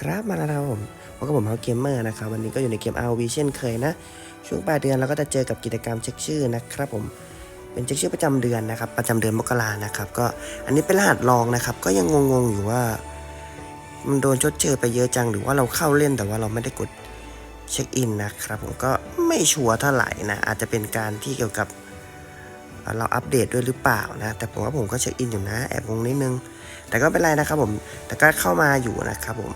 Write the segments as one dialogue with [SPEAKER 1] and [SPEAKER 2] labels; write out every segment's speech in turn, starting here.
[SPEAKER 1] ครับมาแล้วครับผมพบกับผมเฮาเกมเมอร์นะครับวันนี้ก็อยู่ในเกม RV เช่นเคยนะ ช่วงปลายเดือนเราก็จะเจอกับกิจกรรมเช็คชื่อนะครับผมเป็นเช็คชื่อประจำเดือนนะครับ ประจำเดือนมกรานะครับ ก็อันนี้เป็นรหัสรองนะครับ ก็ยังงงๆอยู่ว่า มันโดนชดเชยไปเยอะจังหรือว่าเราเข้าเล่นแต่ว่าเราไม่ได้กดเช็คอินนะครับ ผมก็ไม่ชัวร์เท่าไหร่นะอาจจะเป็นการที่เกี่ยวกับเอ่อเราอัปเดตด้วยหรือเปล่านะ แต่ผมว่าผมก็เช็คอินอยู่นะ แอบงงนิดนึง แต่ก็เป็นไรนะครับผม แต่ก็เข้ามาอยู่นะครับผม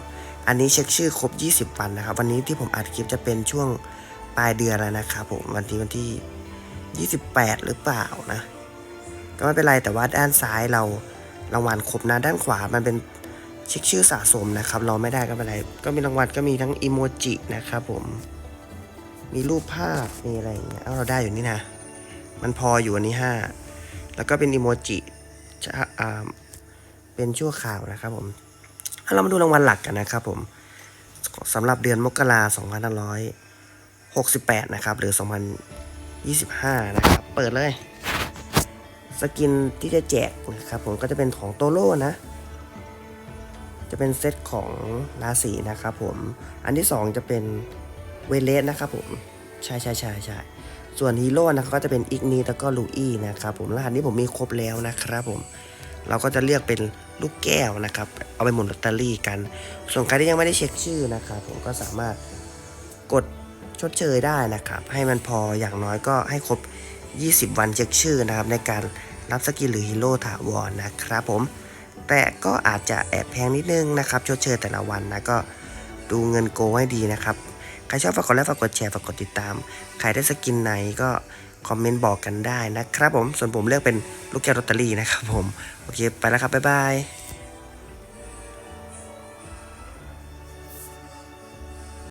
[SPEAKER 1] อันนี้เช็คชื่อครบ 20 วันนะครับ วันนี้ที่ผมอัดคลิปจะเป็นช่วงปลายเดือนแล้วนะครับผมวันที่วันที่ 28 หรือเปล่านะ ก็ไม่เป็นไรแต่ว่าด้านซ้ายเรารางวัลครบนะด้านขวามันเป็นเช็คชื่อสะสมนะครับ เราไม่ได้ก็ไม่เป็นไร ก็มีรางวัลก็มีทั้งอีโมจินะครับผมมีรูปภาพมีอะไรอย่างเงี้ยเอาเราได้อยู่นี่นะ มันพออยู่อันนี้5แล้วก็เป็นอีโมจิอ่าเป็นชั่วข่าวนะครับผม เอาเรามาดูรางวัลหลักกันนะครับผมสำหรับเดือนมกราคม2568นะครับ หรือ2025นยี่สิบห้านะครับ เปิดเลย สกินที่จะแจกนะครับผมก็จะเป็นของโตโร่นะ จะเป็นเซตของราศีนะครับผม อันที่2จะเป็นเวเลสนะครับผม ใช่ใช่ใช่ใช่ส่วนฮีโร่นะก็จะเป็นอิกนีแล้วก็ลูอี้นะครับผม รหัสนี้ผมมีครบแล้วนะครับผม เราก็จะเลือกเป็นลูกแก้วนะครับ เอาไปหมุนลอตเตอรี่กัน ส่วนใครที่ยังไม่ได้เช็คชื่อนะครับ ผมก็สามารถกดชดเชยได้นะครับ ให้มันพออย่างน้อยก็ให้ครบ 20 วันเช็คชื่อนะครับ ในการรับสกินหรือฮีโร่ถาวรนะครับผม แต่ก็อาจจะแอบแพงนิดนึงนะครับชดเชยแต่ละวันนะก็ดูเงินโกให้ดีนะครับ ใครชอบฝากกดไลค์ฝากกดแชร์ฝากกดติดตาม ใครได้สกินไหนก็ คอมเมนต์บอกกันได้นะครับผม ส่วนผมเลือกเป็นลูกแก้วลอตเตอรี่นะครับผม โอเค ไปแล้วครับ บ๊ายบาย